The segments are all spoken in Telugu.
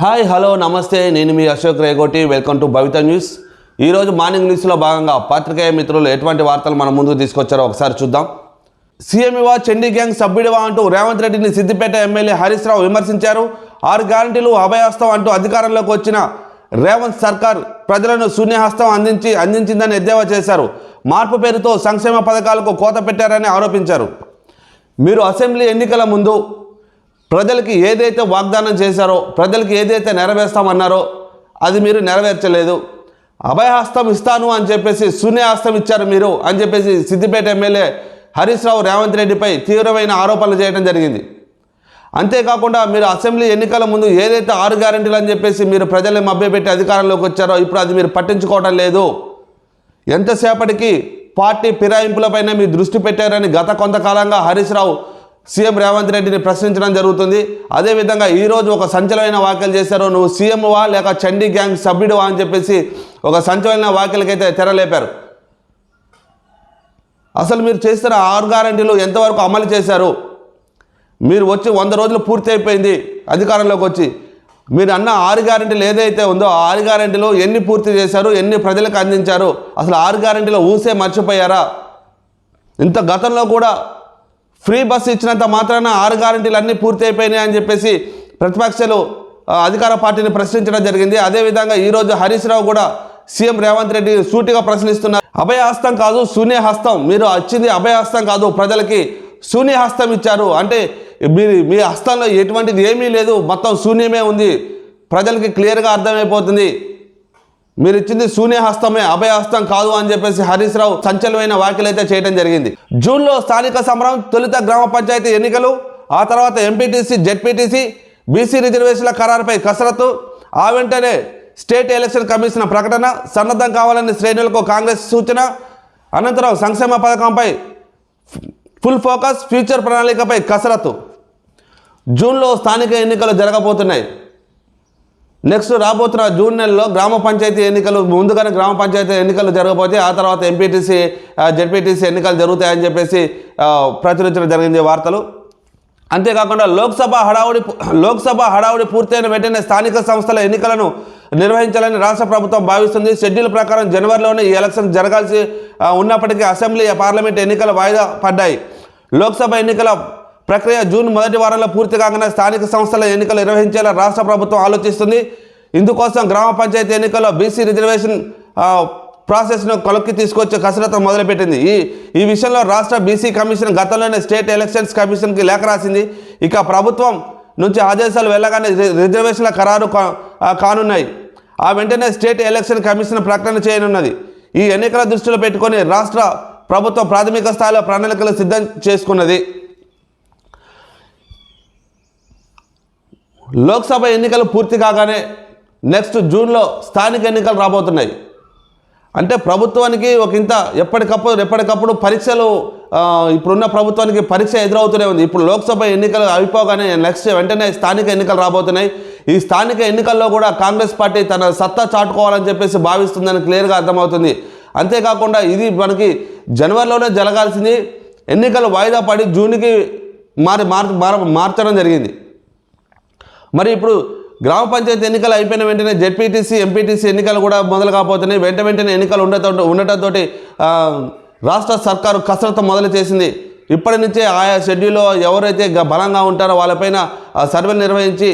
Hi hello namaste. నేను మీ Ashok Regoti. Welcome to Bhavitha news ఈరోజు మార్నింగ్ న్యూస్లో భాగంగా పాత్రికేయ మిత్రులు ఎటువంటి వార్తలు మన ముందుకు తీసుకొచ్చారో ఒకసారి చూద్దాం. సీఎంవా చండీ గ్యాంగ్ సభ్యుడివా అంటూ రేవంత్ రెడ్డిని సిద్దిపేట ఎమ్మెల్యే హరీష్ రావు విమర్శించారు. ఆరు గ్యారంటీలు అభయహస్తం అంటూ అధికారంలోకి వచ్చిన రేవంత్ సర్కార్ ప్రజలను శూన్యహస్తం అందించి అందించిందని ఎద్దేవా చేశారు. మార్పు పేరుతో సంక్షేమ పథకాలకు కోత పెట్టారని ఆరోపించారు. మీరు అసెంబ్లీ ఎన్నికల ముందు ప్రజలకి ఏదైతే వాగ్దానం చేశారో ప్రజలకి ఏదైతే నెరవేర్స్తామన్నారో అది మీరు నెరవేర్చలేదు. అభయహస్తం ఇస్తాను అని చెప్పేసి శూన్యహస్తం ఇచ్చారు మీరు అని చెప్పేసి సిద్దిపేట ఎమ్మెల్యే హరీష్ రావు రేవంత్ రెడ్డిపై తీవ్రమైన ఆరోపణలు చేయడం జరిగింది. అంతేకాకుండా మీరు అసెంబ్లీ ఎన్నికల ముందు ఏదైతే ఆరు గ్యారెంటీలు అని చెప్పేసి మీరు ప్రజల్ని మభ్యపెట్టి అధికారంలోకి వచ్చారో ఇప్పుడు అది మీరు పట్టించుకోవడం లేదు. ఎంతసేపటికి పార్టీ ఫిరాయింపులపైన మీ దృష్టి పెట్టారని గత కొంతకాలంగా హరీష్ రావు సీఎం రేవంత్ రెడ్డిని ప్రశ్నించడం జరుగుతుంది. అదేవిధంగా ఈరోజు ఒక సంచలమైన వ్యాఖ్యలు చేశారు. నువ్వు సీఎంవా లేక చండీ గ్యాంగ్ సభ్యుడువా అని చెప్పేసి ఒక సంచలన వ్యాఖ్యలకైతే తెరలేపారు. అసలు మీరు చేస్తున్న ఆరు గ్యారంటీలు ఎంతవరకు అమలు చేశారు? మీరు వచ్చి వంద రోజులు పూర్తి అయిపోయింది అధికారంలోకి వచ్చి. మీరు అన్న ఆరు గ్యారెంటీలు ఏదైతే ఉందో ఆ ఆరు గ్యారెంటీలు ఎన్ని పూర్తి చేశారు? ఎన్ని ప్రజలకు అందించారు? అసలు ఆరు గ్యారెంటీలో ఊసే మర్చిపోయారా? ఇంత గతంలో కూడా ఫ్రీ బస్సు ఇచ్చినంత మాత్రాన ఆరు గ్యారంటీలు అన్నీ పూర్తి అయిపోయినాయి అని చెప్పేసి ప్రతిపక్షాలు అధికార పార్టీని ప్రశ్నించడం జరిగింది. అదేవిధంగా ఈరోజు హరీష్ రావు కూడా సీఎం రేవంత్ రెడ్డి సూటిగా ప్రశ్నిస్తున్నారు. అభయహస్తం కాదు శూన్యహస్తం మీరు వచ్చింది అభయహస్తం కాదు ప్రజలకి శూన్యహస్తం ఇచ్చారు. అంటే మీ మీ హస్తంలో ఎటువంటిది ఏమీ లేదు. మొత్తం శూన్యమే ఉంది. ప్రజలకి క్లియర్గా అర్థమైపోతుంది. మీరు ఇచ్చింది శూన్యహస్తమే అభయహస్తం కాదు అని చెప్పేసి హరీష్ రావు సంచలమైన వ్యాఖ్యలు అయితే చేయడం జరిగింది. జూన్లో స్థానిక సమరం తొలుత గ్రామ పంచాయతీ ఎన్నికలు ఆ తర్వాత ఎంపీటీసీ జెడ్పీటీసీ బీసీ రిజర్వేషన్ల ఖరారుపై కసరత్తు ఆ వెంటనే స్టేట్ ఎలక్షన్ కమిషన్ ప్రకటన సన్నద్ధం కావాలని శ్రేణులకు కాంగ్రెస్ సూచన అనంతరం సంక్షేమ పథకంపై ఫుల్ ఫోకస్ ఫ్యూచర్ ప్రణాళికపై కసరత్తు. జూన్లో స్థానిక ఎన్నికలు జరగబోతున్నాయి. నెక్స్ట్ రాబోతున్న జూన్ నెలలో గ్రామ పంచాయతీ ఎన్నికలు ముందుగానే గ్రామ పంచాయతీ ఎన్నికలు జరగబోతే ఆ తర్వాత ఎంపీటీసీ జెడ్పీటీసీ ఎన్నికలు జరుగుతాయని చెప్పేసి ప్రచురించడం జరిగింది వార్తలు. అంతేకాకుండా లోక్సభ హడావుడి లోక్సభ హడావుడి పూర్తయిన వెంటనే స్థానిక సంస్థల ఎన్నికలను నిర్వహించాలని రాష్ట్ర ప్రభుత్వం భావిస్తుంది. షెడ్యూల్ ప్రకారం జనవరిలోనే ఈ ఎలక్షన్ జరగాల్సి ఉన్నప్పటికీ అసెంబ్లీ పార్లమెంట్ ఎన్నికలు వాయిదా పడ్డాయి. లోక్సభ ఎన్నికల ప్రక్రియ జూన్ మొదటి వారంలో పూర్తి కాగానే స్థానిక సంస్థల ఎన్నికలు నిర్వహించేలా రాష్ట్ర ప్రభుత్వం ఆలోచిస్తుంది. ఇందుకోసం గ్రామ పంచాయతీ ఎన్నికల్లో బీసీ రిజర్వేషన్ ప్రాసెస్ను కొలక్కి తీసుకొచ్చే కసరత్తు మొదలుపెట్టింది. ఈ ఈ విషయంలో రాష్ట్ర బీసీ కమిషన్ గతంలోనే స్టేట్ ఎలక్షన్స్ కమిషన్కి లేఖ రాసింది. ఇక ప్రభుత్వం నుంచి ఆదేశాలు వెళ్ళగానే రిజర్వేషన్ల ఖరారు కా- కానున్నాయి. ఆ వెంటనే స్టేట్ ఎలక్షన్ కమిషన్ ప్రకటన చేయనున్నది. ఈ ఎన్నికల దృష్టిలో పెట్టుకొని రాష్ట్ర ప్రభుత్వం ప్రాథమిక స్థాయిలో ప్రణాళికలు సిద్ధం చేసుకున్నది. లోక్సభ ఎన్నికలు పూర్తి కాగానే నెక్స్ట్ జూన్లో స్థానిక ఎన్నికలు రాబోతున్నాయి. అంటే ప్రభుత్వానికి ఒక ఇంత ఎప్పటికప్పుడు ఎప్పటికప్పుడు పరీక్షలు ఇప్పుడున్న ప్రభుత్వానికి పరీక్ష ఎదురవుతూనే ఉంది. ఇప్పుడు లోక్సభ ఎన్నికలు అయిపోగానే నెక్స్ట్ వెంటనే స్థానిక ఎన్నికలు రాబోతున్నాయి. ఈ స్థానిక ఎన్నికల్లో కూడా కాంగ్రెస్ పార్టీ తన సత్తా చాటుకోవాలని చెప్పేసి భావిస్తుందని క్లియర్గా అర్థమవుతుంది. అంతేకాకుండా ఇది మనకి జనవరిలోనే జరగాల్సింది. ఎన్నికలు వాయిదా పడి జూన్కి మారి మార్ మార- మార్చడం జరిగింది. మరి ఇప్పుడు గ్రామ పంచాయతీ ఎన్నికలు అయిపోయిన వెంటనే జెడ్పీటీసీ ఎంపీటీసీ ఎన్నికలు కూడా మొదలు కాబోతున్నాయి. వెంట వెంటనే ఎన్నికలు ఉండటం ఉండటంతో రాష్ట్ర సర్కారు కసరత్తు మొదలు చేసింది. ఇప్పటి నుంచే ఆయా షెడ్యూల్లో ఎవరైతే బలంగా ఉంటారో వాళ్ళపైన ఆ, సర్వేలు నిర్వహించి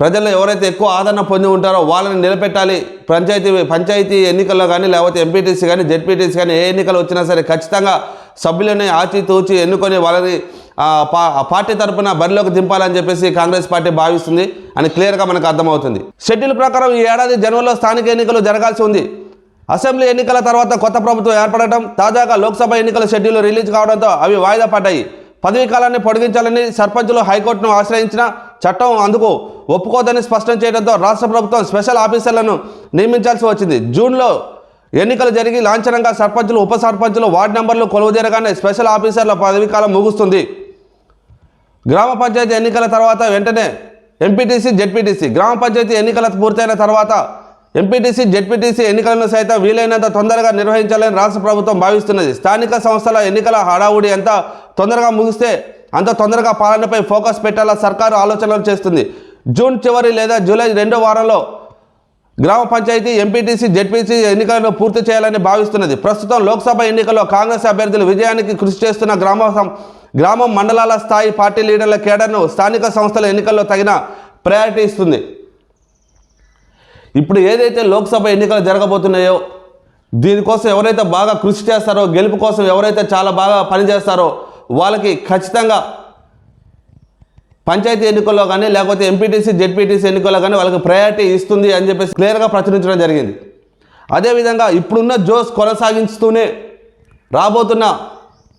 ప్రజల్లో ఎవరైతే ఎక్కువ ఆదరణ పొంది ఉంటారో వాళ్ళని నిలబెట్టాలి. పంచాయతీ పంచాయతీ ఎన్నికల్లో కానీ లేకపోతే ఎంపీటీసీ కానీ జెడ్పీటీసీ కానీ ఏ ఎన్నికలు వచ్చినా సరే ఖచ్చితంగా సభ్యులని ఆచితూచి ఎన్నుకొని వాళ్ళని పా పార్టీ తరపున బరిలోకి దింపాలని చెప్పేసి కాంగ్రెస్ పార్టీ భావిస్తుంది అని క్లియర్గా మనకు అర్థమవుతుంది. షెడ్యూల్ ప్రకారం ఈ ఏడాది జనవరిలో స్థానిక ఎన్నికలు జరగాల్సి ఉంది. అసెంబ్లీ ఎన్నికల తర్వాత కొత్త ప్రభుత్వం ఏర్పడటం తాజాగా లోక్సభ ఎన్నికల షెడ్యూల్ రిలీజ్ కావడంతో అవి వాయిదా పడ్డాయి. పదవీ కాలాన్ని పొడిగించాలని సర్పంచులు హైకోర్టును ఆశ్రయించిన చట్టం అందుకు ఒప్పుకోదని స్పష్టం చేయడంతో రాష్ట్ర ప్రభుత్వం స్పెషల్ ఆఫీసర్లను నియమించాల్సి వచ్చింది. జూన్లో ఎన్నికలు జరిగి లాంఛనంగా సర్పంచులు ఉప సర్పంచులు వార్డు నెంబర్లు కొలువుదేరగానే స్పెషల్ ఆఫీసర్ల పదవీకాలం ముగుస్తుంది. గ్రామ పంచాయతీ ఎన్నికల తర్వాత వెంటనే ఎంపీటీసీ జెడ్పీటీసీ గ్రామ పంచాయతీ ఎన్నికల పూర్తయిన తర్వాత ఎంపీటీసీ జెడ్పీటీసీ ఎన్నికలను సైతం వీలైనంత తొందరగా నిర్వహించాలని రాష్ట్ర ప్రభుత్వం భావిస్తున్నది. స్థానిక సంస్థల ఎన్నికల హడావుడి ఎంత తొందరగా ముగిస్తే అంత తొందరగా పాలనపై ఫోకస్ పెట్టాలా సర్కారు ఆలోచనలు చేస్తుంది. జూన్ చివరి లేదా జూలై రెండో వారంలో గ్రామ పంచాయతీ ఎంపీటీసీ జెడ్పీసీ ఎన్నికలను పూర్తి చేయాలని భావిస్తున్నది. ప్రస్తుతం లోక్సభ ఎన్నికల్లో కాంగ్రెస్ అభ్యర్థులు విజయానికి కృషి చేస్తున్న గ్రామ గ్రామం మండలాల స్థాయి పార్టీ లీడర్ల కేడర్ను స్థానిక సంస్థల ఎన్నికల్లో తగిన ప్రయారిటీ ఇస్తుంది. ఇప్పుడు ఏదైతే లోక్సభ ఎన్నికలు జరగబోతున్నాయో దీనికోసం ఎవరైతే బాగా కృషి చేస్తారో గెలుపు కోసం ఎవరైతే చాలా బాగా పనిచేస్తారో వాళ్ళకి ఖచ్చితంగా పంచాయతీ ఎన్నికల్లో కానీ లేకపోతే ఎంపీటీసీ జెడ్పీటీసీ ఎన్నికల్లో కానీ వాళ్ళకి ప్రయారిటీ ఇస్తుంది అని చెప్పేసి క్లియర్గా ప్రచురించడం జరిగింది. అదేవిధంగా ఇప్పుడున్న జోస్ కొనసాగిస్తూనే రాబోతున్న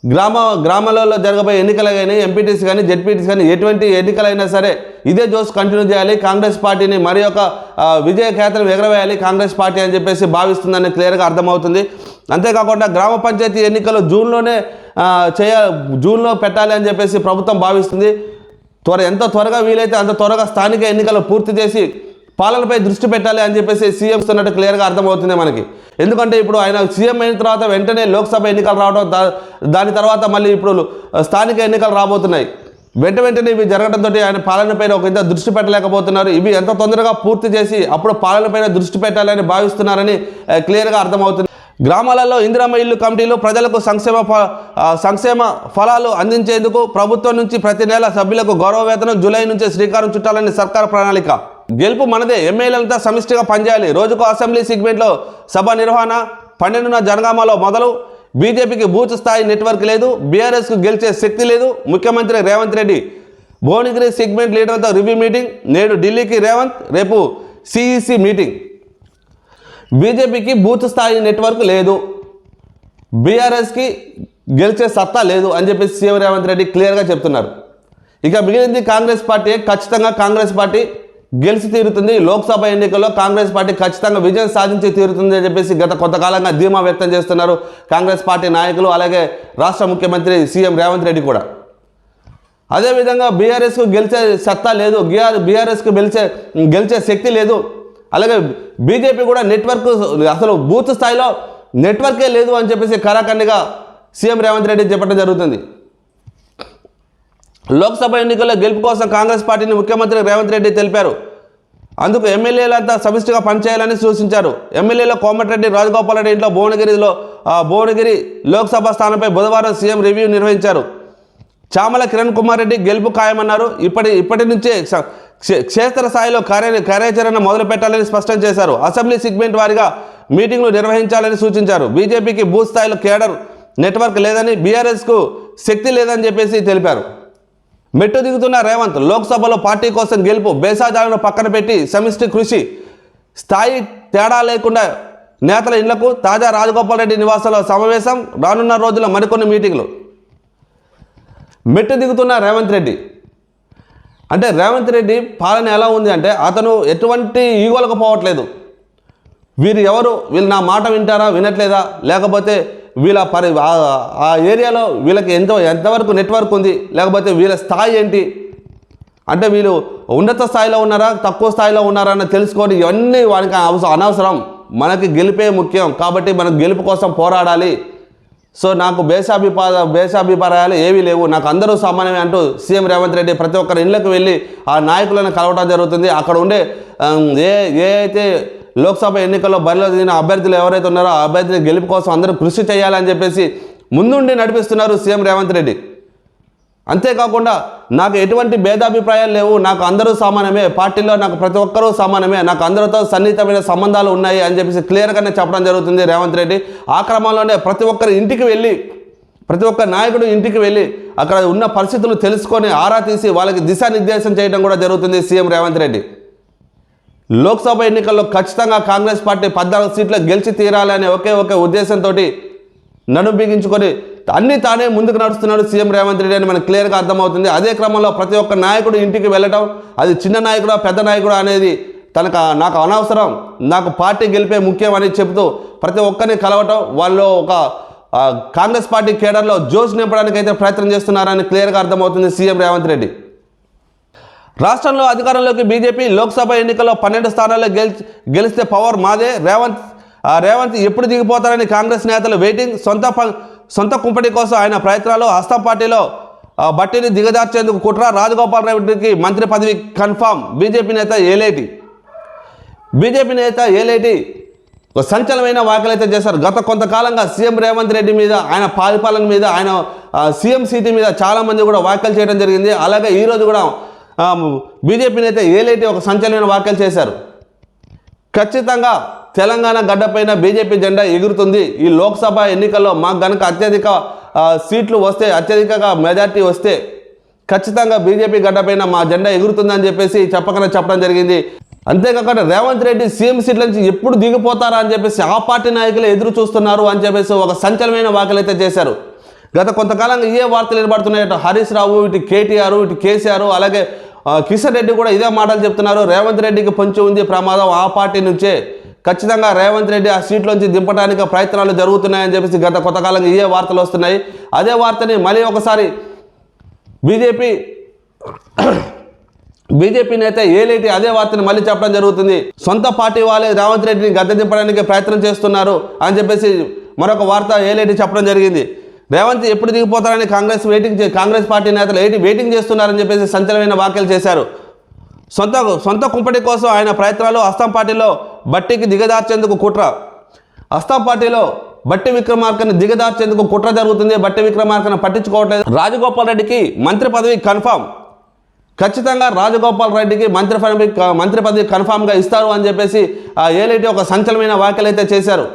గ్రామ గ్రామాలలో జరగబోయే ఎన్నికలు కానీ ఎంపీటీసీ కానీ జెడ్పీటీసీ కానీ ఎటువంటి ఎన్నికలైనా సరే ఇదే జోస్ కంటిన్యూ చేయాలి. కాంగ్రెస్ పార్టీని మరి యొక్క విజయ ఖ్యాతను ఎగరవేయాలి కాంగ్రెస్ పార్టీ అని చెప్పేసి భావిస్తుందని క్లియర్గా అర్థమవుతుంది. అంతేకాకుండా గ్రామ పంచాయతీ ఎన్నికలు జూన్లోనే చేయ జూన్లో పెట్టాలి అని చెప్పేసి ప్రభుత్వం భావిస్తుంది. త్వర ఎంత త్వరగా వీలైతే అంత త్వరగా స్థానిక ఎన్నికలు పూర్తి చేసి పాలనపై దృష్టి పెట్టాలి అని చెప్పేసి సీఎం అన్నట్టు క్లియర్గా అర్థమవుతుంది మనకి. ఎందుకంటే ఇప్పుడు ఆయన సీఎం అయిన తర్వాత వెంటనే లోక్సభ ఎన్నికలు రావడం దా- దాని తర్వాత మళ్ళీ ఇప్పుడు స్థానిక ఎన్నికలు రాబోతున్నాయి. వెంట వెంటనే ఇవి జరగడంతో ఆయన పాలనపైన ఒక ఇంత దృష్టి పెట్టలేకపోతున్నారు. ఇవి ఎంత తొందరగా పూర్తి చేసి అప్పుడు పాలనపైన దృష్టి పెట్టాలని భావిస్తున్నారని క్లియర్గా అర్థమవుతుంది. గ్రామాలలో ఇందిరమ్మ ఇల్లు కమిటీలు ప్రజలకు సంక్షేమ ఫ- సంక్షేమ ఫలాలు అందించేందుకు ప్రభుత్వం నుంచి ప్రతి నెల సభ్యులకు గౌరవ వేతనం జూలై నుంచి శ్రీకారం చుట్టాలని సర్కార్ ప్రణాళిక. గెలుపు మనదే. ఎమ్మెల్యేలంతా సమిష్టిగా పనిచేయాలి. రోజుకు అసెంబ్లీ సెగ్మెంట్లో సభ నిర్వహణ పన్నెండున జనగామలో మొదలు. బీజేపీకి బూత్ స్థాయి నెట్వర్క్ లేదు. బీఆర్ఎస్కు గెలిచే శక్తి లేదు. ముఖ్యమంత్రి రేవంత్ రెడ్డి భువనగిరి సెగ్మెంట్ లీడర్తో రివ్యూ మీటింగ్. నేడు ఢిల్లీకి రేవంత్ రేపు సిఈసి మీటింగ్. బీజేపీకి బూత్ స్థాయి నెట్వర్క్ లేదు. బీఆర్ఎస్కి గెలిచే సత్తా లేదు అని చెప్పేసి సీఎం రేవంత్ రెడ్డి క్లియర్గా చెప్తున్నారు. ఇక మిగిలింది కాంగ్రెస్ పార్టీ ఖచ్చితంగా కాంగ్రెస్ పార్టీ గెలిచి తీరుతుంది. లోక్సభ ఎన్నికల్లో కాంగ్రెస్ పార్టీ ఖచ్చితంగా విజయం సాధించి తీరుతుంది అని చెప్పేసి గత కొంతకాలంగా ధీమా వ్యక్తం చేస్తున్నారు కాంగ్రెస్ పార్టీ నాయకులు అలాగే రాష్ట్ర ముఖ్యమంత్రి సీఎం రేవంత్ రెడ్డి కూడా. అదేవిధంగా బీఆర్ఎస్కు గెలిచే సత్తా లేదు. బీఆర్ బీఆర్ఎస్కు గెలిచే గెలిచే శక్తి లేదు. అలాగే బీజేపీ కూడా నెట్వర్క్ అసలు బూత్ స్థాయిలో నెట్వర్కే లేదు అని చెప్పేసి కరాఖండిగా సీఎం రేవంత్ రెడ్డి చెప్పడం జరుగుతుంది. లోక్సభ ఎన్నికల్లో గెలుపు కోసం కాంగ్రెస్ పార్టీని ముఖ్యమంత్రి రేవంత్ రెడ్డి తెలిపారు. అందుకు ఎమ్మెల్యేలంతా సమిష్టిగా పనిచేయాలని సూచించారు. ఎమ్మెల్యేలో కోమటిరెడ్డి రాజగోపాల్ రెడ్డి ఇంట్లో భువనగిరిలో భువనగిరి లోక్సభ స్థానంపై బుధవారం సీఎం రివ్యూ నిర్వహించారు. చామల కిరణ్ కుమార్ రెడ్డి గెలుపు ఖాయమన్నారు. ఇప్పటి ఇప్పటి నుంచే క్ష- క్షేత్ర స్థాయిలో కార్య కార్యాచరణ మొదలు పెట్టాలని స్పష్టం చేశారు. అసెంబ్లీ సెగ్మెంట్ వారిగా మీటింగ్లు నిర్వహించాలని సూచించారు. బీజేపీకి బూత్ స్థాయిలో కేడర్ నెట్వర్క్ లేదని బీఆర్ఎస్కు శక్తి లేదని చెప్పేసి తెలిపారు. మెట్టు దిగుతున్న రేవంత్ లోక్సభలో పార్టీ కోసం గెలుపు బేసాజాలను పక్కన పెట్టి సమిష్టి కృషి స్థాయి తేడా లేకుండా నేతల ఇళ్ళకు తాజా రాజగోపాల్ రెడ్డి నివాసంలో సమావేశం రానున్న రోజుల్లో మరికొన్ని మీటింగ్లు. మెట్టు దిగుతున్న రేవంత్ రెడ్డి అంటే రేవంత్ రెడ్డి పాలన ఎలా ఉంది అంటే అతను ఎటువంటి ఈగోలకు పోవట్లేదు. వీరు ఎవరు? వీళ్ళు నా మాట వింటారా? వినట్లేదా? లేకపోతే వీళ్ళ పరి ఆ- ఏరియాలో వీళ్ళకి ఎంతో ఎంతవరకు నెట్వర్క్ ఉంది? లేకపోతే వీళ్ళ స్థాయి ఏంటి? అంటే వీళ్ళు ఉన్నత స్థాయిలో ఉన్నారా? తక్కువ స్థాయిలో ఉన్నారా? అని తెలుసుకొని ఇవన్నీ వానికి అవసరం అనవసరం. మనకి గెలిపే ముఖ్యం. కాబట్టి మనం గెలుపు కోసం పోరాడాలి. సో నాకు భేషాభిప్రాయ భేషాభిప్రాయాలు ఏవీ లేవు. నాకు అందరూ సమానమే అంటూ సీఎం రేవంత్ రెడ్డి ప్రతి ఒక్కరి ఇళ్ళకు వెళ్ళి ఆ నాయకులను కలవటం జరుగుతుంది. అక్కడ ఉండే ఏ ఏ అయితే లోక్సభ ఎన్నికల్లో బరిలో దిగిన అభ్యర్థులు ఎవరైతే ఉన్నారో ఆ అభ్యర్థుల గెలుపు కోసం అందరూ కృషి చేయాలని చెప్పేసి ముందుండి నడిపిస్తున్నారు సీఎం రేవంత్ రెడ్డి. అంతేకాకుండా నాకు ఎటువంటి భేదాభిప్రాయాలు లేవు. నాకు అందరూ సమానమే. పార్టీలో నాకు ప్రతి ఒక్కరూ సమానమే. నాకు అందరితో సన్నిహితమైన సంబంధాలు ఉన్నాయి అని చెప్పేసి క్లియర్గానే చెప్పడం జరుగుతుంది రేవంత్ రెడ్డి. ఆ క్రమంలోనే ప్రతి ఒక్కరి ఇంటికి వెళ్ళి ప్రతి ఒక్క నాయకుడు ఇంటికి వెళ్ళి అక్కడ ఉన్న పరిస్థితులు తెలుసుకొని ఆరా తీసి వాళ్ళకి దిశానిర్దేశం చేయడం కూడా జరుగుతుంది సీఎం రేవంత్ రెడ్డి. లోక్సభ ఎన్నికల్లో ఖచ్చితంగా కాంగ్రెస్ పార్టీ పద్నాలుగు సీట్లు గెలిచి తీరాలనే ఒకే ఒక ఉద్దేశంతో నడుం బిగించుకొని అన్ని తానే ముందుకు నడుస్తున్నాడు సీఎం రేవంత్ రెడ్డి అని మనకు క్లియర్గా అర్థమవుతుంది. అదే క్రమంలో ప్రతి ఒక్క నాయకుడు ఇంటికి వెళ్ళటం అది చిన్న నాయకుడా పెద్ద నాయకుడా అనేది తనకు నాకు అనవసరం. నాకు పార్టీ గెలిపే ముఖ్యం అని చెబుతూ ప్రతి ఒక్కరిని కలవటం వాళ్ళు ఒక కాంగ్రెస్ పార్టీ కేడర్లో జోష్ నింపడానికి అయితే ప్రయత్నం చేస్తున్నారని క్లియర్గా అర్థమవుతుంది సీఎం రేవంత్ రెడ్డి. రాష్ట్రంలో అధికారంలోకి బీజేపీ లోక్సభ ఎన్నికల్లో పన్నెండు స్థానాల్లో గెలిచి గెలిస్తే పవర్ మాదే. రేవంత్ రేవంత్ ఎప్పుడు దిగిపోతారని కాంగ్రెస్ నేతలు వెయిటింగ్ సొంత సొంత కుంపటి కోసం ఆయన ప్రయత్నాలు హస్తం పార్టీలో బట్టిని దిగజార్చేందుకు కుట్ర రాజగోపాల్ రెడ్డికి మంత్రి పదవి కన్ఫామ్. బీజేపీ నేత ఏలేటి? బీజేపీ నేత ఏలేటి? ఒక సంచలనమైన వ్యాఖ్యలు అయితే చేశారు. గత కొంతకాలంగా సీఎం రేవంత్ రెడ్డి మీద ఆయన పరిపాలన మీద ఆయన సీఎం సీటీ మీద చాలామంది కూడా వ్యాఖ్యలు చేయడం జరిగింది. అలాగే ఈరోజు కూడా బీజేపీ నేత ఏలేటి ఒక సంచలనమైన వ్యాఖ్యలు చేశారు. ఖచ్చితంగా తెలంగాణ గడ్డపైన బీజేపీ జెండా ఎగురుతుంది. ఈ లోక్సభ ఎన్నికల్లో మాకు గనక అత్యధిక సీట్లు వస్తే అత్యధికంగా మెజార్టీ వస్తే ఖచ్చితంగా బీజేపీ గడ్డపైన మా జెండా ఎగురుతుందని చెప్పేసి చెప్పకనే చెప్పడం జరిగింది. అంతేకాకుండా రేవంత్ రెడ్డి సీఎం సీట్ల నుంచి ఎప్పుడు దిగిపోతారా అని చెప్పేసి ఆ పార్టీ నాయకులు ఎదురు చూస్తున్నారు అని చెప్పేసి ఒక సంచలనమైన వ్యాఖ్యలు అయితే చేశారు. గత కొంతకాలంగా ఏ వార్తలు వినబడుతున్నాయి అటు హరీష్ రావు ఇటు కేటీఆర్ ఇటు కేసీఆర్ అలాగే కిషన్ రెడ్డి కూడా ఇదే మాటలు చెప్తున్నారు. రేవంత్ రెడ్డికి పొంచి ఉంది ప్రమాదం ఆ పార్టీ నుంచే. ఖచ్చితంగా రేవంత్ రెడ్డి ఆ సీట్లోంచి దింపడానికి ప్రయత్నాలు జరుగుతున్నాయని చెప్పేసి గత కొంతకాలంగా ఇదే వార్తలు వస్తున్నాయి. అదే వార్తని మళ్ళీ ఒకసారి బీజేపీ బీజేపీ నేత ఏలేటి అదే వార్తని మళ్ళీ చెప్పడం జరుగుతుంది. సొంత పార్టీ వాళ్ళే రేవంత్ రెడ్డిని గద్దె దింపడానికి ప్రయత్నం చేస్తున్నారు అని చెప్పేసి మరొక వార్త ఏలేటి చెప్పడం జరిగింది. రేవంత్ ఎప్పుడు దిగిపోతారని కాంగ్రెస్ వెయిటింగ్ చే- కాంగ్రెస్ పార్టీ నేతలు ఏంటి వెయిటింగ్ చేస్తున్నారని చెప్పేసి సంచలనమైన వ్యాఖ్యలు చేశారు. సొంత సొంత కుంపటి కోసం ఆయన ప్రయత్నాలు అస్సాం పార్టీలో బట్టికి దిగదార్చేందుకు కుట్ర. అస్సాం పార్టీలో బట్టి విక్రమార్కని దిగదార్చేందుకు కుట్ర జరుగుతుంది. బట్టి విక్రమార్కను పట్టించుకోవట్లేదు. రాజగోపాల్ రెడ్డికి మంత్రి పదవి కన్ఫామ్. ఖచ్చితంగా రాజగోపాల్ రెడ్డికి మంత్రి పదవి మంత్రి పదవి కన్ఫామ్గా ఇస్తారు అని చెప్పేసి ఆ ఏలేటి ఒక సంచలనమైన వ్యాఖ్యలు అయితే చేశారు.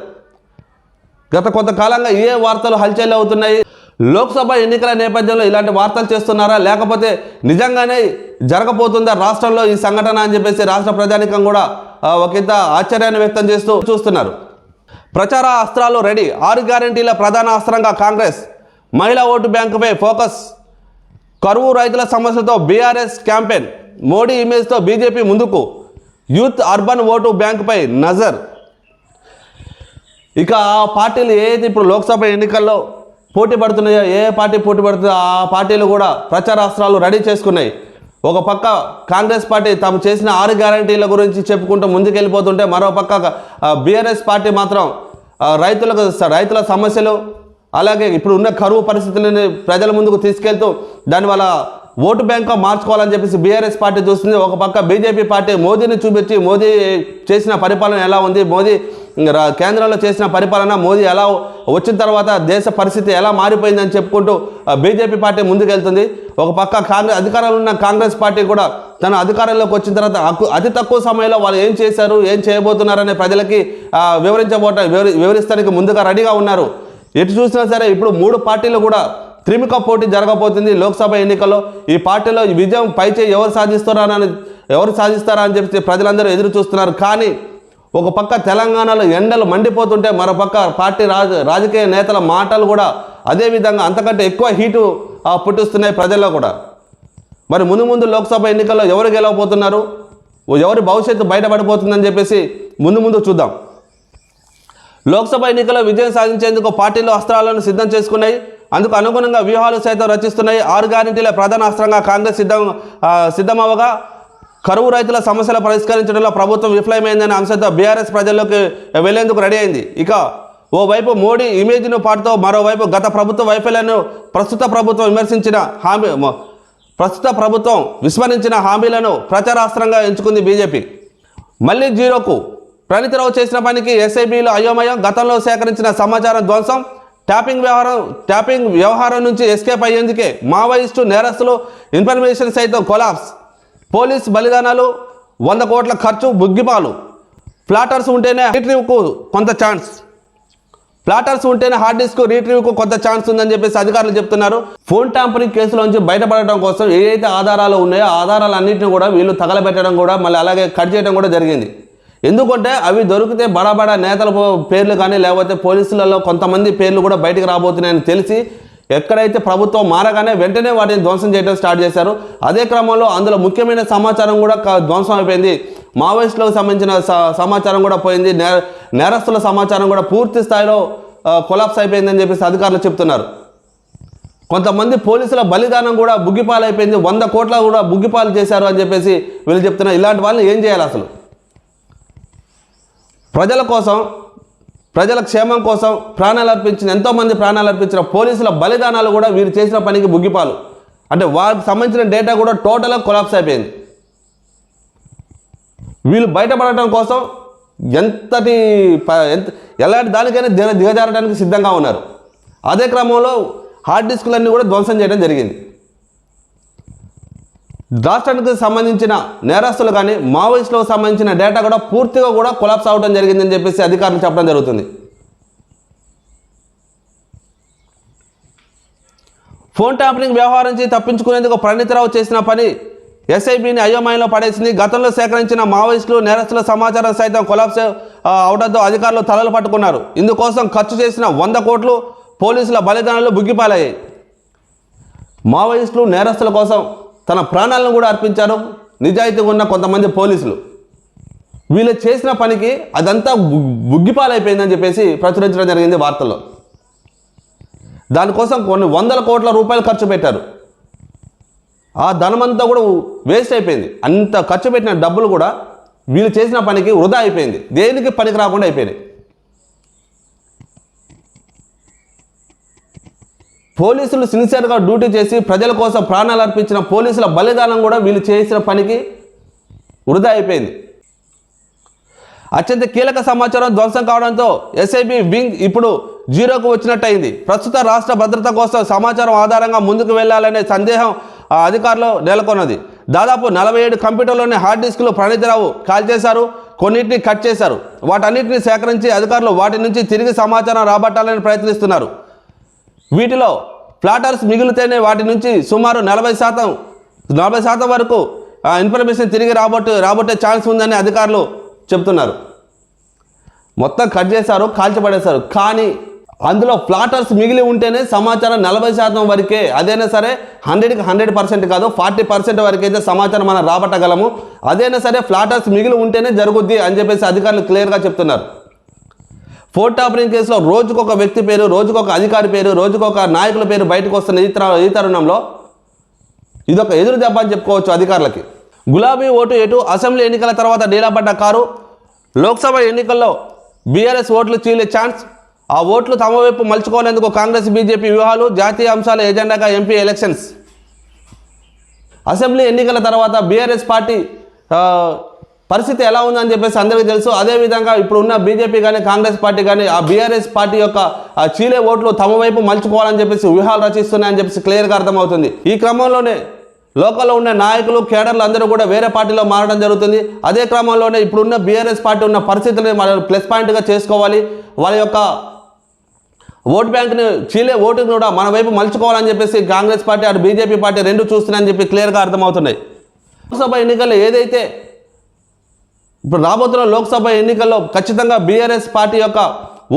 గత కొంతకాలంగా ఏ వార్తలు హల్చల్ అవుతున్నాయి. లోక్సభ ఎన్నికల నేపథ్యంలో ఇలాంటి వార్తలు చేస్తున్నారా? లేకపోతే నిజంగానే జరగబోతుందా రాష్ట్రంలో ఈ సంఘటన అని చెప్పేసి రాష్ట్ర ప్రజానికం కూడా ఒకంత ఆశ్చర్యాన్ని వ్యక్తం చేస్తూ చూస్తున్నారు. ప్రచార అస్త్రాలు రెడీ. ఆరు గ్యారంటీల ప్రధాన అస్త్రంగా కాంగ్రెస్. మహిళా ఓటు బ్యాంకుపై ఫోకస్. కరువు రైతుల సమస్యలతో బీఆర్ఎస్ క్యాంపెయిన్. మోడీ ఇమేజ్తో బీజేపీ ముందుకు. యూత్ అర్బన్ ఓటు బ్యాంకుపై నజర్. ఇక పార్టీలు ఏది ఇప్పుడు లోక్సభ ఎన్నికల్లో పోటీ పడుతున్నాయో? ఏ పార్టీ పోటీ పడుతుందో? ఆ పార్టీలు కూడా ప్రచారాస్త్రాలు రెడీ చేసుకున్నాయి. ఒక పక్క కాంగ్రెస్ పార్టీ తాము చేసిన ఆరు గ్యారంటీల గురించి చెప్పుకుంటూ ముందుకెళ్ళిపోతుంటే మరో పక్క బీఆర్ఎస్ పార్టీ మాత్రం రైతులకు రైతుల సమస్యలు అలాగే ఇప్పుడు ఉన్న కరువు పరిస్థితులని ప్రజల ముందుకు తీసుకెళ్తూ దానివల్ల ఓటు బ్యాంక్గా మార్చుకోవాలని చెప్పేసి బీఆర్ఎస్ పార్టీ చూస్తుంది. ఒక పక్క బీజేపీ పార్టీ మోదీని చూపించి మోదీ చేసిన పరిపాలన ఎలా ఉంది? మోదీ కేంద్రంలో చేసిన పరిపాలన మోదీ ఎలా వచ్చిన తర్వాత దేశ పరిస్థితి ఎలా మారిపోయిందని చెప్పుకుంటూ బీజేపీ పార్టీ ముందుకెళ్తుంది. ఒక పక్క కాంగ్రెస్ అధికారంలో ఉన్న కాంగ్రెస్ పార్టీ కూడా తన అధికారంలోకి వచ్చిన తర్వాత అతి తక్కువ సమయంలో వాళ్ళు ఏం చేశారు ఏం చేయబోతున్నారనే ప్రజలకి వివరించబోట వివరిస్తానికి ముందుగా రెడీగా ఉన్నారు. ఎటు చూసినా సరే ఇప్పుడు మూడు పార్టీలు కూడా త్రిముఖ పోటీ జరగబోతుంది లోక్సభ ఎన్నికల్లో. ఈ పార్టీలో ఈ విజయం పైచే ఎవరు సాధిస్తారని ఎవరు సాధిస్తారా అని చెప్పి ప్రజలందరూ ఎదురు చూస్తున్నారు. కానీ ఒక పక్క తెలంగాణలో ఎండలు మండిపోతుంటే మరో పక్క పార్టీ రాజ రాజకీయ నేతల మాటలు కూడా అదే విధంగా అంతకంటే ఎక్కువ హీటు పుట్టిస్తున్నాయి ప్రజల్లో కూడా. మరి ముందు ముందు లోక్సభ ఎన్నికల్లో ఎవరు గెలవబోతున్నారు? ఎవరి భవిష్యత్తు బయటపడిపోతుందని చెప్పేసి ముందు ముందు చూద్దాం. లోక్సభ ఎన్నికల్లో విజయం సాధించేందుకు పార్టీలు అస్త్రాలను సిద్ధం చేసుకున్నాయి. అందుకు అనుగుణంగా వ్యూహాలు సైతం రచిస్తున్నాయి. ఆరు గ్యారంటీల ప్రధాన అస్త్రంగా కాంగ్రెస్ సిద్ధం సిద్ధమవగా కరువు రైతుల సమస్యలు పరిష్కరించడంలో ప్రభుత్వం విఫలమైందనే అంశంతో బీఆర్ఎస్ ప్రజల్లోకి వెళ్ళేందుకు రెడీ అయింది. ఇక ఓవైపు మోడీ ఇమేజ్ను పాటుతో మరోవైపు గత ప్రభుత్వ వైఫల్యాన్ని ప్రస్తుత ప్రభుత్వం విమర్శించిన హామీ ప్రస్తుత ప్రభుత్వం విస్మరించిన హామీలను ప్రచారాస్త్రంగా ఎంచుకుంది బీజేపీ. మళ్ళీ జీరోకు ప్రణితరావు చేసిన పనికి ఎస్ఐబిలో అయోమయం గతంలో సేకరించిన సమాచారం ధ్వంసం ట్యాపింగ్ వ్యవహారం ట్యాపింగ్ వ్యవహారం నుంచి ఎస్కేప్ అయ్యేందుకే మావోయిస్టు నేరస్తులు ఇన్ఫర్మేషన్ సైతం కొలాప్స్. పోలీస్ బలిదానాలు వంద కోట్ల ఖర్చు బుగ్గిపాలు ఫ్లాటర్స్ ఉంటేనే రీట్రీవ్కు కొంత ఛాన్స్. ప్లాటర్స్ ఉంటేనే హార్డ్ డిస్క్ రీట్రీవ్కు కొంత ఛాన్స్ ఉందని చెప్పేసి అధికారులు చెప్తున్నారు. ఫోన్ ట్యాంపరింగ్ కేసులోంచి బయటపడటం కోసం ఏదైతే ఆధారాలు ఉన్నాయో ఆధారాలన్నింటినీ కూడా వీళ్ళు తగలబెట్టడం కూడా మళ్ళీ అలాగే కట్ చేయడం కూడా జరిగింది. ఎందుకంటే అవి దొరికితే బడా బడా నేతల పేర్లు కానీ లేకపోతే పోలీసులలో కొంతమంది పేర్లు కూడా బయటకు రాబోతున్నాయని తెలిసి ఎక్కడైతే ప్రభుత్వం మారగానే వెంటనే వాటిని ధ్వంసం చేయడం స్టార్ట్ చేశారు. అదే క్రమంలో అందులో ముఖ్యమైన సమాచారం కూడా ధ్వంసం అయిపోయింది. మావోయిస్టులకు సంబంధించిన స- సమాచారం కూడా పోయింది. నే నేరస్తుల సమాచారం కూడా పూర్తి స్థాయిలో కొలాప్స్ అయిపోయిందని చెప్పేసి అధికారులు చెప్తున్నారు. కొంతమంది పోలీసుల బలిదానం కూడా బుగ్గిపాలు అయిపోయింది వంద కోట్ల కూడా బుగ్గిపాలు చేశారు అని చెప్పేసి వీళ్ళు చెప్తున్నారు. ఇలాంటి వాళ్ళని ఏం చేయాలి అసలు? ప్రజల కోసం ప్రజల క్షేమం కోసం ప్రాణాలు అర్పించిన ఎంతోమంది ప్రాణాలు అర్పించిన పోలీసుల బలిదానాలు కూడా వీరు చేసిన పనికి బుగ్గిపాలు. అంటే వారికి సంబంధించిన డేటా కూడా టోటల్గా కొలాప్స్ అయిపోయింది. వీళ్ళు బయటపడటం కోసం ఎంతటి ప- ఎంత ఎలాంటి దానికైనా దిగ దిగజారడానికి సిద్ధంగా ఉన్నారు. అదే క్రమంలో హార్డ్ డిస్కులన్నీ కూడా ధ్వంసం చేయడం జరిగింది. రాష్ట్రానికి సంబంధించిన నేరస్తులు కానీ మావోయిస్టులకు సంబంధించిన డేటా కూడా పూర్తిగా కూడా కొలాప్స్ అవడం జరిగిందని చెప్పేసి అధికారులు చెప్పడం జరుగుతుంది. ఫోన్ ట్యాంపరింగ్ వ్యవహారం నుంచి తప్పించుకునేందుకు ప్రణీతరావు చేసిన పని ఎస్ఐబిని అయోమయంలో పడేసింది. గతంలో సేకరించిన మావోయిస్టులు నేరస్తుల సమాచారం సైతం కొలాప్స్ అవడంతో అధికారులు తలలు పట్టుకున్నారు. ఇందుకోసం ఖర్చు చేసిన వంద కోట్లు పోలీసుల బలిదానాలు బుగ్గిపాలయ్యాయి. మావోయిస్టులు నేరస్తుల కోసం తన ప్రాణాలను కూడా అర్పించారు. నిజాయితీగా ఉన్న కొంతమంది పోలీసులు. వీళ్ళు చేసిన పనికి అదంతా బుగ్గిపాలైపోయిందని చెప్పేసి ప్రచురించడం జరిగింది వార్తల్లో. దానికోసం కొన్ని వందల కోట్ల రూపాయలు ఖర్చు పెట్టారు. ఆ ధనమంతా కూడా వేస్ట్ అయిపోయింది. అంత ఖర్చు పెట్టిన డబ్బులు కూడా వీళ్ళు చేసిన పనికి వృధా అయిపోయింది. దేనికి పనికి రాకుండా అయిపోయింది పోలీసులు సిన్సియర్గా డ్యూటీ చేసి ప్రజల కోసం ప్రాణాలు అర్పించిన పోలీసుల బలిదానం కూడా వీళ్ళు చేసిన పనికి వృధా అయిపోయింది. అత్యంత కీలక సమాచారం ధ్వంసం కావడంతో ఎస్ఐబి వింగ్ ఇప్పుడు జీరోకు వచ్చినట్టయింది. ప్రస్తుత రాష్ట్ర భద్రత కోసం సమాచారం ఆధారంగా ముందుకు వెళ్ళాలనే సందేహం ఆ అధికారులు నెలకొన్నది. దాదాపు నలభై ఏడు కంప్యూటర్లోని హార్డ్ డిస్క్లు ప్రణీతిరావు కాల్ చేశారు కొన్నింటిని కట్ చేశారు. వాటన్నిటిని సేకరించి అధికారులు వాటి నుంచి తిరిగి సమాచారం రాబట్టాలని ప్రయత్నిస్తున్నారు. వీటిలో ఫ్లాటర్స్ మిగిలితేనే వాటి నుంచి సుమారు నలభై శాతం నలభై శాతం వరకు ఇన్ఫర్మేషన్ తిరిగి రాబట్టు రాబట్టే ఛాన్స్ ఉందని అధికారులు చెప్తున్నారు. మొత్తం కట్ చేశారు కాల్చిపడేశారు కానీ అందులో ఫ్లాటర్స్ మిగిలి ఉంటేనే సమాచారం నలభై శాతం వరకే. అదైనా సరే హండ్రెడ్కి హండ్రెడ్ పర్సెంట్ కాదు ఫార్టీ పర్సెంట్ వరకు అయితే సమాచారం మనం రాబట్టగలము. అదైనా సరే ఫ్లాటర్స్ మిగిలి ఉంటేనే జరుగుద్ది అని చెప్పేసి అధికారులు క్లియర్గా చెప్తున్నారు. ఫోర్ టాపరింగ్ కేసులో రోజుకొక వ్యక్తి పేరు రోజుకొక అధికారి పేరు రోజుకొక నాయకుల పేరు బయటకు వస్తున్న ఈ తర- ఈ తరుణంలో ఇదొక ఎదురు దెబ్బ అని చెప్పుకోవచ్చు అధికారులకి. గులాబీ ఓటు ఎటు అసెంబ్లీ ఎన్నికల తర్వాత డీలాపడ్డ కారు లోక్సభ ఎన్నికల్లో బీఆర్ఎస్ ఓట్లు చీలే ఛాన్స్ ఆ ఓట్లు తమ వైపు మలుచుకోలేందుకు కాంగ్రెస్ బీజేపీ వ్యూహాలు జాతీయ అంశాల ఎజెండాగా ఎంపీ ఎలక్షన్స్. అసెంబ్లీ ఎన్నికల తర్వాత బీఆర్ఎస్ పార్టీ పరిస్థితి ఎలా ఉందని చెప్పేసి అందరికీ తెలుసు. అదేవిధంగా ఇప్పుడు ఉన్న బీజేపీ కానీ కాంగ్రెస్ పార్టీ కానీ ఆ బీఆర్ఎస్ పార్టీ యొక్క చీలే ఓట్లు తమ వైపు మలుచుకోవాలని చెప్పేసి వ్యూహాలు రచిస్తున్నాయని చెప్పేసి క్లియర్గా అర్థమవుతుంది. ఈ క్రమంలోనే లోకల్లో ఉన్న నాయకులు కేడర్లు అందరూ కూడా వేరే పార్టీలో మారడం జరుగుతుంది. అదే క్రమంలోనే ఇప్పుడున్న బీఆర్ఎస్ పార్టీ ఉన్న పరిస్థితులని మనం ప్లస్ పాయింట్గా చేసుకోవాలి. వాళ్ళ యొక్క ఓట్ బ్యాంక్ని చీలే ఓటుని కూడా మన వైపు మలుచుకోవాలని చెప్పేసి కాంగ్రెస్ పార్టీ అటు బీజేపీ పార్టీ రెండు చూస్తున్నాయని చెప్పి క్లియర్గా అర్థమవుతున్నాయి. లోక్సభ ఎన్నికల్లో ఏదైతే ఇప్పుడు రాబోతున్న లోక్సభ ఎన్నికల్లో ఖచ్చితంగా బీఆర్ఎస్ పార్టీ యొక్క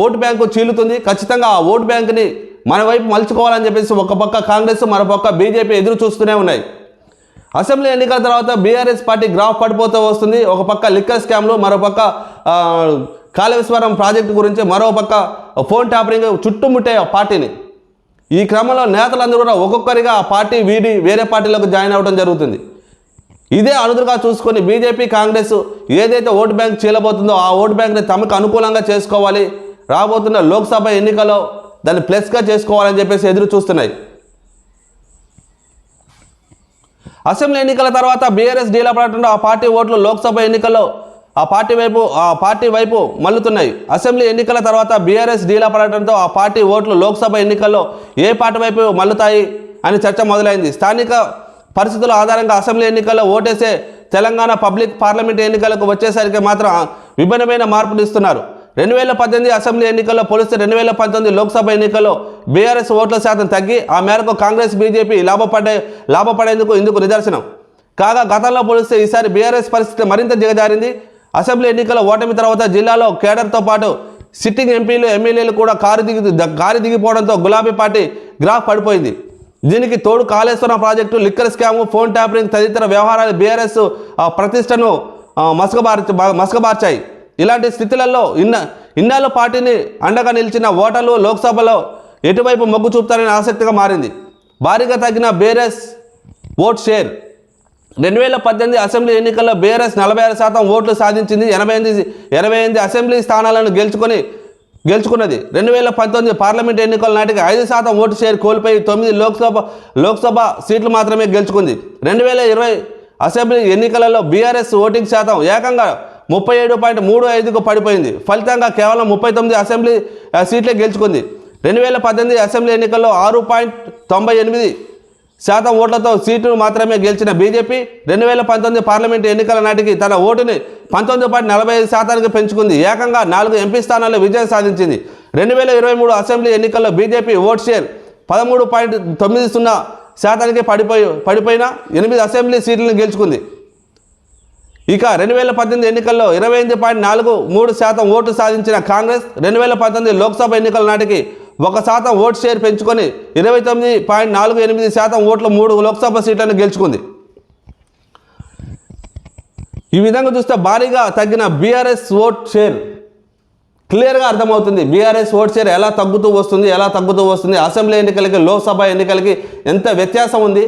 ఓటు బ్యాంకు చీలుతుంది. ఖచ్చితంగా ఆ ఓటు బ్యాంకుని మన వైపు మలుచుకోవాలని చెప్పేసి ఒక పక్క కాంగ్రెస్ మరో పక్క బీజేపీ ఎదురు చూస్తూనే ఉన్నాయి. అసెంబ్లీ ఎన్నికల తర్వాత బీఆర్ఎస్ పార్టీ గ్రాఫ్ పడిపోతూ వస్తుంది. ఒక పక్క లిక్కర్ స్కామ్లు మరో పక్క కాళేశ్వరం ప్రాజెక్టు గురించి మరో పక్క ఫోన్ ట్యాపరింగ్ చుట్టుముట్టే ఆ పార్టీని. ఈ క్రమంలో నేతలందరూ కూడా ఒక్కొక్కరిగా ఆ పార్టీ వీడి వేరే పార్టీలోకి జాయిన్ అవ్వడం జరుగుతుంది. ఇదే అనుదురుగా చూసుకొని బీజేపీ కాంగ్రెస్ ఏదైతే ఓటు బ్యాంక్ చీలబోతుందో ఆ ఓటు బ్యాంక్ని తమకు అనుకూలంగా చేసుకోవాలి. రాబోతున్న లోక్సభ ఎన్నికలో దాన్ని ప్లస్గా చేసుకోవాలని చెప్పేసి ఎదురు చూస్తున్నాయి. అసెంబ్లీ ఎన్నికల తర్వాత బీఆర్ఎస్ డీలా పడటంలో ఆ పార్టీ ఓట్లు లోక్సభ ఎన్నికల్లో ఆ పార్టీ వైపు ఆ పార్టీ వైపు మల్లుతున్నాయి. అసెంబ్లీ ఎన్నికల తర్వాత బీఆర్ఎస్ డీలా పడటంతో ఆ పార్టీ ఓట్లు లోక్సభ ఎన్నికల్లో ఏ పార్టీ వైపు మల్లుతాయి అని చర్చ మొదలైంది. స్థానిక పరిస్థితుల ఆధారంగా అసెంబ్లీ ఎన్నికల్లో ఓటేసే తెలంగాణ పబ్లిక్ పార్లమెంట్ ఎన్నికలకు వచ్చేసరికి మాత్రం విభిన్నమైన మార్పులు ఇస్తున్నారు. రెండు వేల పద్దెనిమిది అసెంబ్లీ ఎన్నికల్లో పోలిస్తే రెండు వేల పంతొమ్మిది లోక్సభ ఎన్నికల్లో బీఆర్ఎస్ ఓట్ల శాతం తగ్గి ఆ మేరకు కాంగ్రెస్ బీజేపీ లాభపడే లాభపడేందుకు ఇందుకు నిదర్శనం. కాగా గతంలో పోలిస్తే ఈసారి బీఆర్ఎస్ పరిస్థితి మరింత దిగజారింది. అసెంబ్లీ ఎన్నికల ఓటమి తర్వాత జిల్లాలో కేడర్తో పాటు సిట్టింగ్ ఎంపీలు ఎమ్మెల్యేలు కూడా కారు దిగి కారు దిగిపోవడంతో గులాబీ పార్టీ గ్రాఫ్ పడిపోయింది. దీనికి తోడు Kaleshwaram project liquor scam phone tapping తదితర వ్యవహారాలు బీఆర్ఎస్ ప్రతిష్టను మసకబార్చి మసకబార్చాయి. ఇలాంటి స్థితులలో ఇన్న ఇన్నాళ్ళు పార్టీని అండగా నిలిచిన ఓటర్లు లోక్సభలో ఎటువైపు మొగ్గు చూపుతారని ఆసక్తిగా మారింది. భారీగా తగ్గిన బీఆర్ఎస్ ఓట్ షేర్. రెండు వేల పద్దెనిమిది అసెంబ్లీ ఎన్నికల్లో బీఆర్ఎస్ నలభై ఆరు శాతం ఓట్లు సాధించింది ఎనభై ఎనిమిది ఎనభై ఎనిమిది అసెంబ్లీ స్థానాలను గెలుచుకొని గెలుచుకున్నది. రెండు వేల పంతొమ్మిది పార్లమెంట్ ఎన్నికల నాటికి ఐదు శాతం ఓటు షేర్ కోల్పోయి తొమ్మిది లోక్సభ లోక్సభ సీట్లు మాత్రమే గెలుచుకుంది. రెండు వేల ఇరవై అసెంబ్లీ ఎన్నికలలో బీఆర్ఎస్ ఓటింగ్ శాతం ఏకంగా ముప్పై ఏడు పాయింట్ మూడు ఐదుకు పడిపోయింది. ఫలితంగా కేవలం ముప్పై తొమ్మిది అసెంబ్లీ సీట్లే గెలుచుకుంది. రెండు వేల పద్దెనిమిది అసెంబ్లీ ఎన్నికల్లో ఆరు పాయింట్ తొంభై ఎనిమిది శాతం ఓట్లతో సీటును మాత్రమే గెలిచిన బీజేపీ రెండు వేల పంతొమ్మిది పార్లమెంటు ఎన్నికల నాటికి తన ఓటుని పంతొమ్మిది పాయింట్ నలభై ఐదు శాతానికి పెంచుకుంది. ఏకంగా నాలుగు ఎంపీ స్థానాల్లో విజయం సాధించింది. రెండు వేల ఇరవై మూడు అసెంబ్లీ ఎన్నికల్లో బీజేపీ ఓట్ షేర్ పదమూడు పాయింట్ తొమ్మిది సున్నా శాతానికి పడిపోయి పడిపోయిన ఎనిమిది అసెంబ్లీ సీట్లను గెలుచుకుంది. ఇక రెండు వేల పద్దెనిమిది ఎన్నికల్లో ఇరవై ఎనిమిది పాయింట్ నాలుగు మూడు శాతం ఓటు సాధించిన కాంగ్రెస్ రెండు వేల పంతొమ్మిది లోక్సభ ఎన్నికల నాటికి ఒక శాతం ఓట్ షేర్ పెంచుకొని ఇరవై తొమ్మిది పాయింట్ నాలుగు ఎనిమిది శాతం ఓట్లు మూడు లోక్సభ సీట్లను గెలుచుకుంది. ఈ విధంగా చూస్తే భారీగా తగ్గిన బీఆర్ఎస్ ఓట్ షేర్. క్లియర్గా అర్థమవుతుంది బీఆర్ఎస్ ఓట్ షేర్ ఎలా తగ్గుతూ వస్తుంది ఎలా తగ్గుతూ వస్తుంది అసెంబ్లీ ఎన్నికలకి లోక్సభ ఎన్నికలకి ఎంత వ్యత్యాసం ఉంది?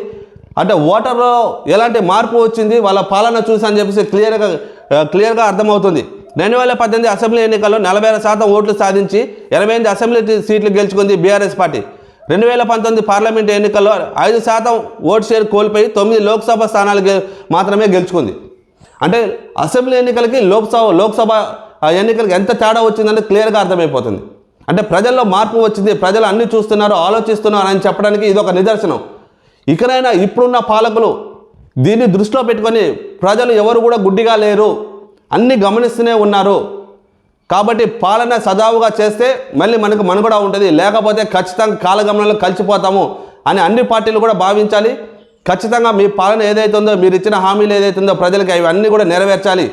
అంటే ఓటర్లో ఎలాంటి మార్పు వచ్చింది? వాళ్ళ పాలన చూసి అని చెప్పేసి క్లియర్గా క్లియర్గా అర్థమవుతుంది. రెండు వేల పద్దెనిమిది అసెంబ్లీ ఎన్నికల్లో నలభై ఆరు శాతం ఓట్లు సాధించి ఎనభై ఎనిమిది అసెంబ్లీ సీట్లు గెలుచుకుంది బీఆర్ఎస్ పార్టీ. రెండు వేల పంతొమ్మిది పార్లమెంట్ ఎన్నికల్లో ఐదు శాతం ఓటు షేర్ కోల్పోయి తొమ్మిది లోక్సభ స్థానాలు మాత్రమే గెలుచుకుంది. అంటే అసెంబ్లీ ఎన్నికలకి లోక్సభ లోక్సభ ఎన్నికలకి ఎంత తేడా వచ్చిందంటే క్లియర్గా అర్థమైపోతుంది. అంటే ప్రజల్లో మార్పు వచ్చింది ప్రజలు అన్ని చూస్తున్నారు ఆలోచిస్తున్నారు అని చెప్పడానికి ఇది ఒక నిదర్శనం. ఇకనైనా ఇప్పుడున్న పాలకులు దీన్ని దృష్టిలో పెట్టుకొని ప్రజలు ఎవరు కూడా గుడ్డిగా లేరు అన్ని గమనిస్తూనే ఉన్నారు. కాబట్టి పాలన సజావుగా చేస్తే మళ్ళీ మనకు మనుగడ ఉంటుంది. లేకపోతే ఖచ్చితంగా కాలగమనంలో కలిసిపోతాము అని అన్ని పార్టీలు కూడా భావించాలి. ఖచ్చితంగా మీ పాలన ఏదైతే ఉందో మీరు ఇచ్చిన హామీలు ఏదైతే ఉందో ప్రజలకి అవి అన్నీ కూడా నెరవేర్చాలి.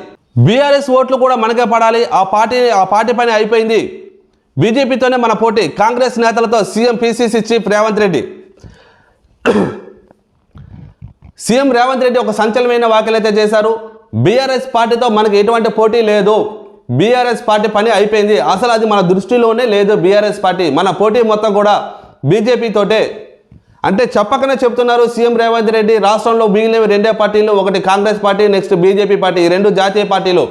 బీఆర్ఎస్ ఓట్లు కూడా మనకే పడాలి. ఆ పార్టీ ఆ పార్టీ పని అయిపోయింది. బీజేపీతోనే మన పోటీ. కాంగ్రెస్ నేతలతో CM PCC chief Revanth Reddy. CM Revanth Reddy ఒక సంచలనమైన వ్యాఖ్యలు అయితే చేశారు. బీఆర్ఎస్ పార్టీతో మనకి ఎటువంటి పోటీ లేదు. బీఆర్ఎస్ పార్టీ పని అయిపోయింది. అసలు అది మన దృష్టిలోనే లేదు బీఆర్ఎస్ పార్టీ. మన పోటీ మొత్తం కూడా బీజేపీతోటే అంటే చెప్పకనే చెప్తున్నారు సీఎం రేవంత్ రెడ్డి. రాష్ట్రంలో మిగిలినవి రెండే పార్టీలు ఒకటి Congress party next BJP party. ఈ రెండు జాతీయ పార్టీలు.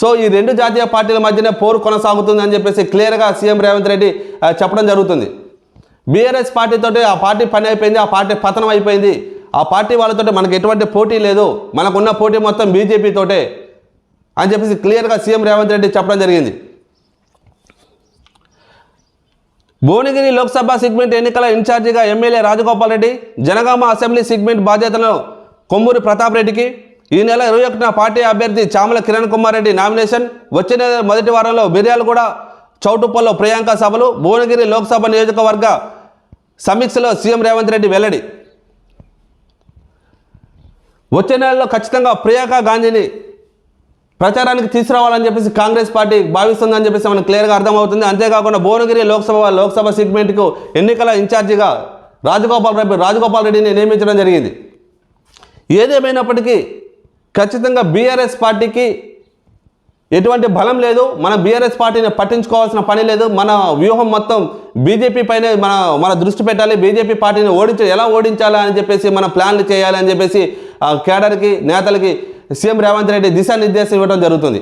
సో ఈ రెండు జాతీయ పార్టీల మధ్యనే పోరు కొనసాగుతుంది అని చెప్పేసి క్లియర్గా సీఎం రేవంత్ రెడ్డి చెప్పడం జరుగుతుంది. బీఆర్ఎస్ పార్టీతోటి ఆ పార్టీ పని అయిపోయింది ఆ పార్టీ పతనం అయిపోయింది. ఆ పార్టీ వాళ్ళతో మనకు ఎటువంటి పోటీ లేదు. మనకున్న పోటీ మొత్తం బీజేపీతోటే అని చెప్పేసి క్లియర్గా సీఎం రేవంత్ రెడ్డి చెప్పడం జరిగింది. భువనగిరి లోక్సభ సిగ్మెంట్ ఎన్నికల ఇన్ఛార్జిగా MLA Rajagopal Reddy Jangaon assembly segment బాధ్యతలను కొమ్మూరి ప్రతాప్ రెడ్డికి ఈ నెల ఇరవై ఒకటిన పార్టీ అభ్యర్థి చామల కిరణ్ కుమార్ రెడ్డి నామినేషన్ వచ్చే నెల మొదటి వారంలో మిర్యాలగూడ చౌటుప్పల్లో ప్రియాంక సభలు భువనగిరి లోక్సభ నియోజకవర్గ సమీక్షలో సీఎం రేవంత్ రెడ్డి వెల్లడి. వచ్చే నెలలో ఖచ్చితంగా ప్రియాంక గాంధీని ప్రచారానికి తీసుకురావాలని చెప్పేసి కాంగ్రెస్ పార్టీ భావిస్తుందని చెప్పేసి మనకు క్లియర్గా అర్థమవుతుంది. అంతేకాకుండా భువనగిరి లోక్సభ లోక్సభ సెగ్మెంట్కు ఎన్నికల ఇన్ఛార్జిగా రాజగోపాల్ రెడ్డి రాజగోపాల్ రెడ్డిని నియమించడం జరిగింది. ఏదేమైనప్పటికీ ఖచ్చితంగా బీఆర్ఎస్ పార్టీకి ఎటువంటి బలం లేదు. మన బీఆర్ఎస్ పార్టీని పట్టించుకోవాల్సిన పని లేదు. మన వ్యూహం మొత్తం బీజేపీ పైనే మన మన దృష్టి పెట్టాలి. బీజేపీ పార్టీని ఓడించ ఎలా ఓడించాలా అని చెప్పేసి మన ప్లాన్లు చేయాలి అని చెప్పేసి ఆ కేడర్కి నేతలకి సీఎం రేవంత్ రెడ్డి దిశానిర్దేశం ఇవ్వడం జరుగుతుంది.